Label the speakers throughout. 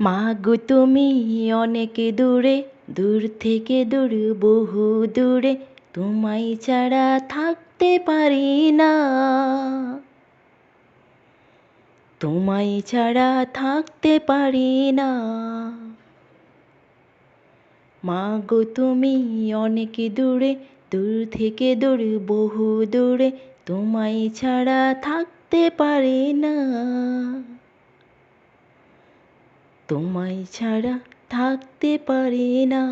Speaker 1: মা গো তুমি অনেক দূরে, দূর থেকে দূর, বহু দূরে, তোমায় ছাড়া থাকতে পারি না। তোমায় ছাড়া থাকতে পারি না। মা গো তুমি অনেক দূরে, দূর থেকে দূর, বহু দূরে, তোমায় ছাড়া থাকতে পারি না। তোমায় ছাড়া থাকতে পারে না।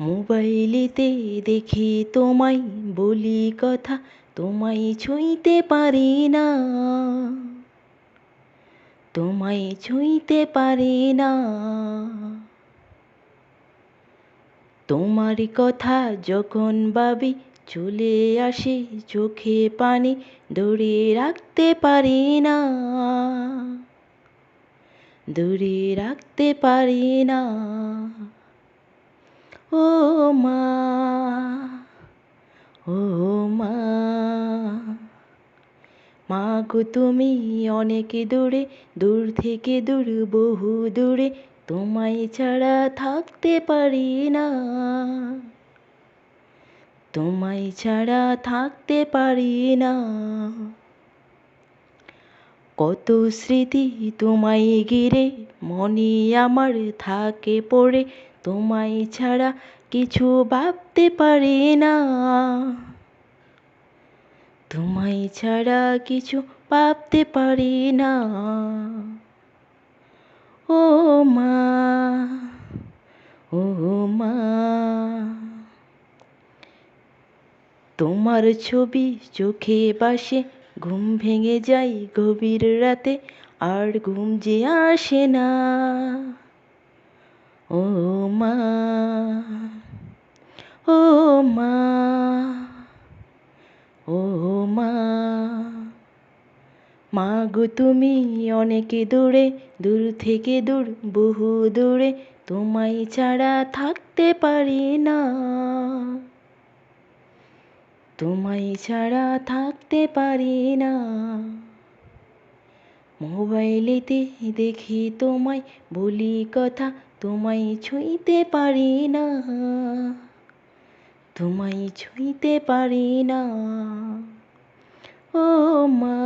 Speaker 1: মোবাইলেতে দেখি তোমায় বলি কথা, তোমায় ছুঁইতে পারি না। তোমায় ছুঁইতে পারি না। তোমার কথা যখন ভাবি, চলে আসে চোখে পানি, ধরে রাখতে পারি না। দূরে রাখতে পারি না। ও মা ও মা গো তুমি অনেক দূরে, দূর থেকে দূর, বহু দূরে, তোমায় ছাড়া থাকতে পারি না। তোমায় ছাড়া থাকতে পারি না। কত স্মৃতি তোমায় ঘিরে, মনে আমার থাকে পড়ে, তোমায় ছাড়া কিছু ভাবতে পারি না। তোমায় ছাড়া কিছু ভাবতে পারি না। ও মা ও মা, তোমার ছবি চোখে বাসে ঘুম ভেঙে যায় গভীর রাতে, আর ঘুম যে আসে না। ও মা ও মা ও মা মা গো তুমি অনেক দূরে, দূর থেকে দূর, বহু দূরে, তোমায় ছাড়া থাকতে পারি না। তোমায় ছাড়া থাকতে পারি না। মোবাইলেতে দেখি তোমায়, বলি কথা তোমায় ছুঁইতে পারি না। তোমায় ছুঁইতে পারি না। ও মা